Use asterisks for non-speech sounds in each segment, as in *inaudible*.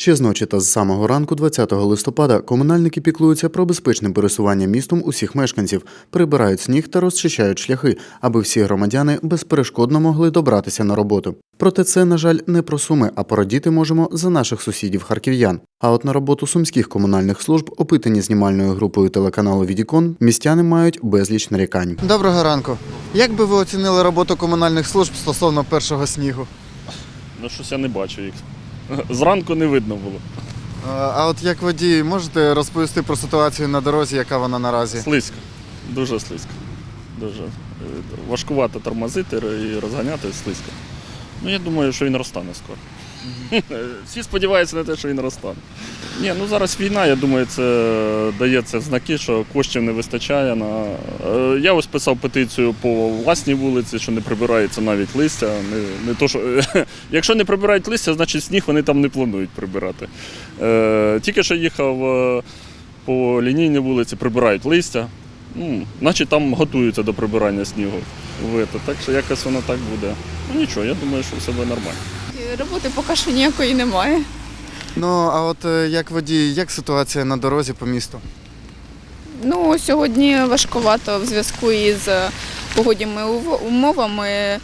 Ще з ночі та з самого ранку, 20 листопада, комунальники піклуються про безпечне пересування містом усіх мешканців, прибирають сніг та розчищають шляхи, аби всі громадяни безперешкодно могли добратися на роботу. Проте це, на жаль, не про суми, а порадіти можемо за наших сусідів харків'ян. А от на роботу сумських комунальних служб, опитані знімальною групою телеканалу Відікон, містяни мають безліч нарікань. Доброго ранку. Як би ви оцінили роботу комунальних служб стосовно першого снігу? Ну, щось я не бачу їх. Зранку не видно було. А от як водій, можете розповісти про ситуацію на дорозі, яка вона наразі? Слизько. Дуже слизько. Дуже. Е, Важкувато тормозити і розганяти слизько. Ну, я думаю, що він розтане скоро. *laughs* Всі сподіваються на те, що він розтане. Ні, ну зараз війна, я думаю, це дається знаки, що коштів не вистачає. На... Е, Я ось писав петицію по власній вулиці, що не прибирається навіть листя. Не, не то, що... *laughs* Якщо не прибирають листя, значить сніг вони там не планують прибирати. Е, Тільки що їхав е, по лінійній вулиці, прибирають листя. Ну, значить там готуються до прибирання снігу. Так що якось воно так буде. Ну нічого, я думаю, що все буде нормально. Роботи поки що ніякої немає. Ну а от е, як водій, як ситуація на дорозі по місту? Ну, сьогодні важкувато в зв'язку із е, погодніми ув- умовами. Е,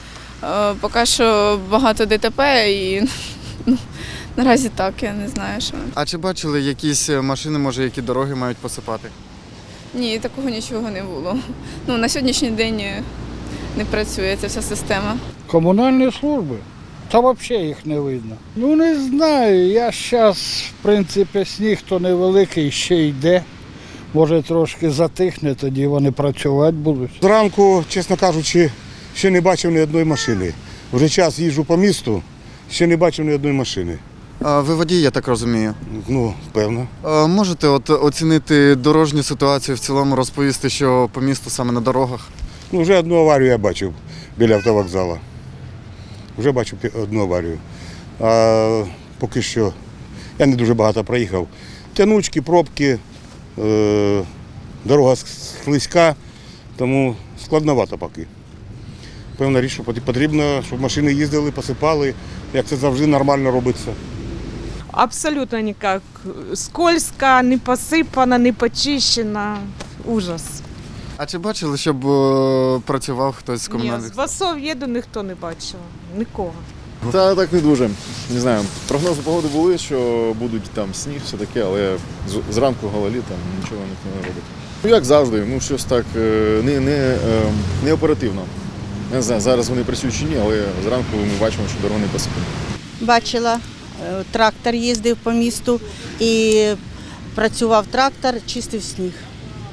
Поки що багато ДТП і *laughs* ну, наразі так, я не знаю, що. А чи бачили якісь е, машини, може, які дороги мають посипати? Ні, такого нічого не було. Ну, на сьогоднішній день не працює ця вся система. Комунальні служби? Та взагалі їх не видно. Ну не знаю. Я зараз, в принципі, сніг то невеликий ще йде. Може трошки затихне, тоді вони працювати будуть. Зранку, чесно кажучи, ще не бачив ні одної машини. Вже час їжджу по місту, ще не бачив ні одної машини. А, ви водій, я так розумію. Ну, певно. А, можете от оцінити дорожню ситуацію в цілому, розповісти, що по місту саме на дорогах? Ну, вже одну аварію я бачив біля автовокзалу. Вже пі- одну аварію. А поки що я не дуже багато проїхав. Тянучки, пробки, е, дорога слизька, тому складновато поки. Певна річ, що потрібно, щоб машини їздили, посипали, як це завжди нормально робиться. Абсолютно никак. Скользко, не посыпано, не почищено. Ужас. А чи бачили, щоб е, працював хтось з Ні, комунальних? з басов їду, ніхто не бачив. Нікого. Та так не дуже. Не знаю. Прогнози погоди були, що будуть там сніг, все таке, але з- зранку гололі там нічого ніхто не робить. Ну як завжди, ну щось так е, не, не, е, не оперативно. Не знаю, зараз вони працюють чи ні, але зранку ми бачимо, що дороги не посипані. Бачила, е, трактор їздив по місту і працював трактор, чистив сніг.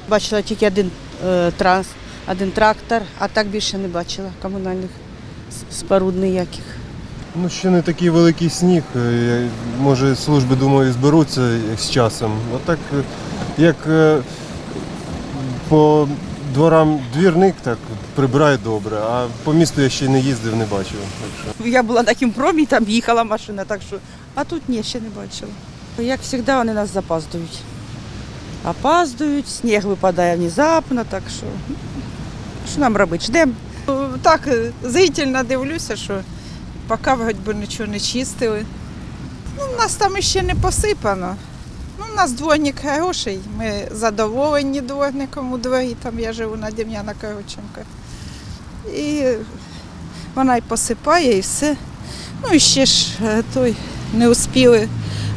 Бачила тільки один транс, один трактор, а так більше не бачила комунальних споруд ніяких. Ну, ще не такий великий сніг. е, Може, служби, думаю, зберуться з часом. Отак, е, як е, по дворам двірник, так прибирає добре, а по місту я ще не їздив, не бачив. Так що. Я була на Кімпромі, там їхала машина, так що. А тут ні, ще не бачила. Як завжди, вони нас запаздують. Опаздують, сніг випадає внезапно, так що. ну, Що нам робити? Ждемо. Так, зрительно дивлюся, що поки би нічого не чистили. Ну, у нас там ще не посипано. Ну, у нас дворник хороший, ми задоволені дворником у дворі, там я живу на Дем'яна Короченка. І вона й посипає, і все. Ну і ще ж е, той не успіли.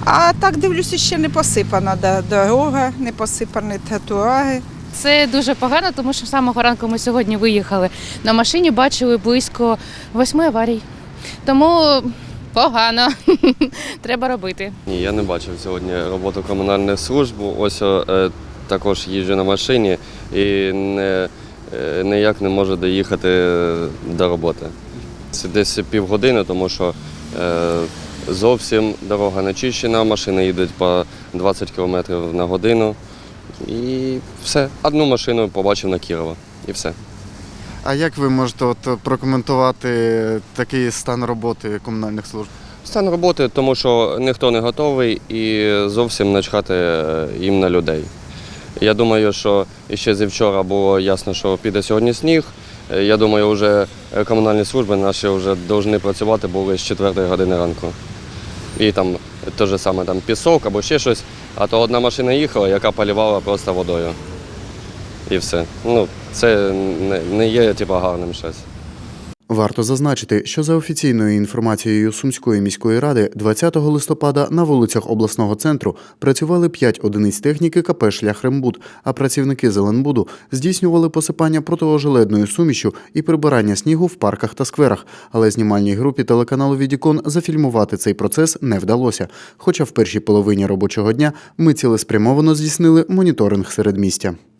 А так дивлюся, ще не посипана да, дорога, не посипані тротуари. Це дуже погано, тому що з самого ранку ми сьогодні виїхали на машині, бачили близько восьми аварій. Тому погано. *laughs* Треба робити. Ні, я не бачив сьогодні роботу комунальних служб. Ось е, також їжджу на машині і не, е, ніяк не можу доїхати до роботи. Це десь півгодини, тому що е, зовсім дорога не чищена, машини їдуть по 20 км на годину. І все. Одну машину побачив на Кірова. І все. А як ви можете от прокоментувати такий стан роботи комунальних служб? Стан роботи, тому що ніхто не готовий і зовсім не чхати е, їм на людей. Я думаю, що ще зі вчора було ясно, що піде сьогодні сніг. Е, Я думаю, вже комунальні служби наші вже повинні працювати були з 4 години ранку. І там те ж саме там пісок або ще щось, а то одна машина їхала, яка полівала просто водою. І все. Ну, це не, є типу, гарним щось. Варто зазначити, що за офіційною інформацією Сумської міської ради 20 листопада на вулицях обласного центру працювали 5 одиниць техніки КП «Шляхрембуд», а працівники Зеленбуду здійснювали посипання протиожеледною сумішю і прибирання снігу в парках та скверах. Але знімальній групі телеканалу Відікон зафільмувати цей процес не вдалося. Хоча в першій половині робочого дня ми цілеспрямовано здійснили моніторинг середмістя.